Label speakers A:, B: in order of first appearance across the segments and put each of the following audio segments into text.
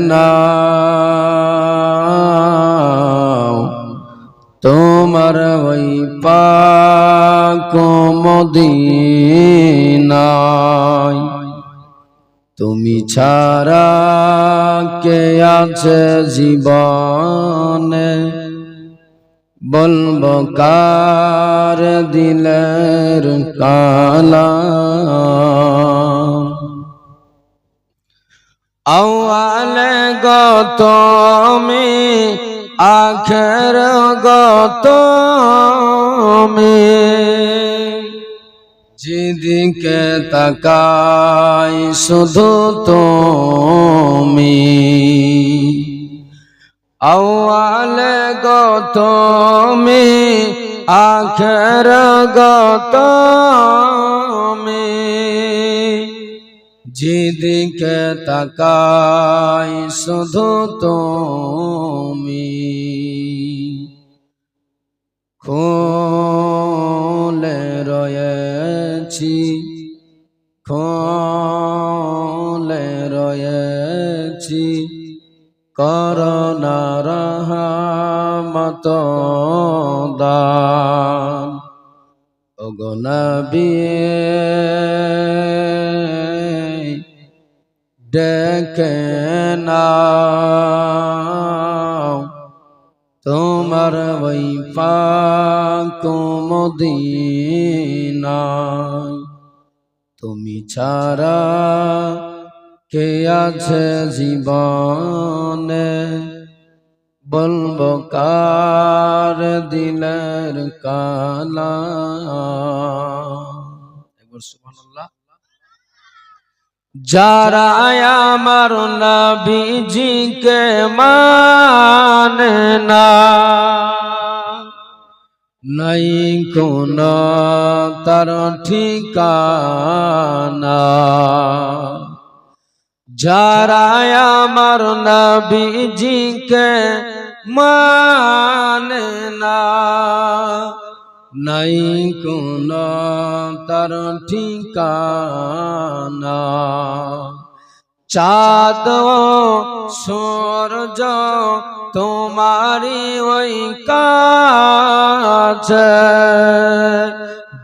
A: নাও। তোমার ওই পাক মদিনায়। তুমি ছাড়া কে আছে জীবনে? বলব কার দিলের কালা আওয়ালে গত মে আখের গত মে যেদিকে তাকাই শুধু তুমি। আওয়ালে গত মে আখের গত মে যেদিকে তাকাই শুধু তুমি খোলে রয়েছি খোলে রয়েছি করোনা রহমত দান অগনবী ডেকে নাও। তোমার ওই পাক মদিনায়। তুমি ছাড়া কে আছে জীবনে? বলব কার দিলের কালা? একবার সুবহানাল্লাহ। যারা আমার নবীজিকে মানে না নাই কোন তার ঠিকানা। যারা আমার নবীজিকে মানে না নাই কোন তার ঠিকানা। চাঁদ সূর্য তোমারি ওই কাছে।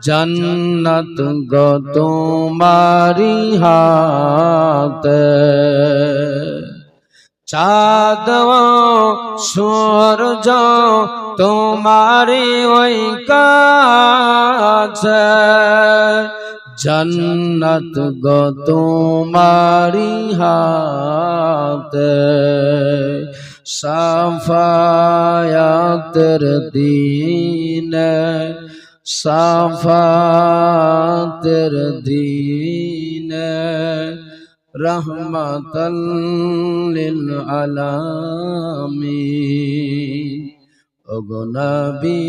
A: জন্নত গো তোমারি হাতে। চাঁদ সূর্য তোমারি ওই কাছে। জন্নত গো তোমারি হাতে সাফায়াতের দিন সাফাতের দিন। রহমতলিল আলামিন ওগনবী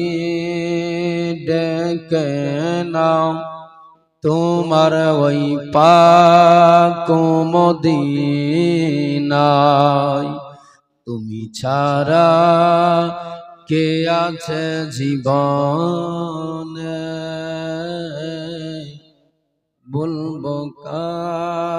A: ডেকে নাও। তোমার ওই পাক মদিনায়। তুমি ছাড়া কে আছে জীবনে? বলব কার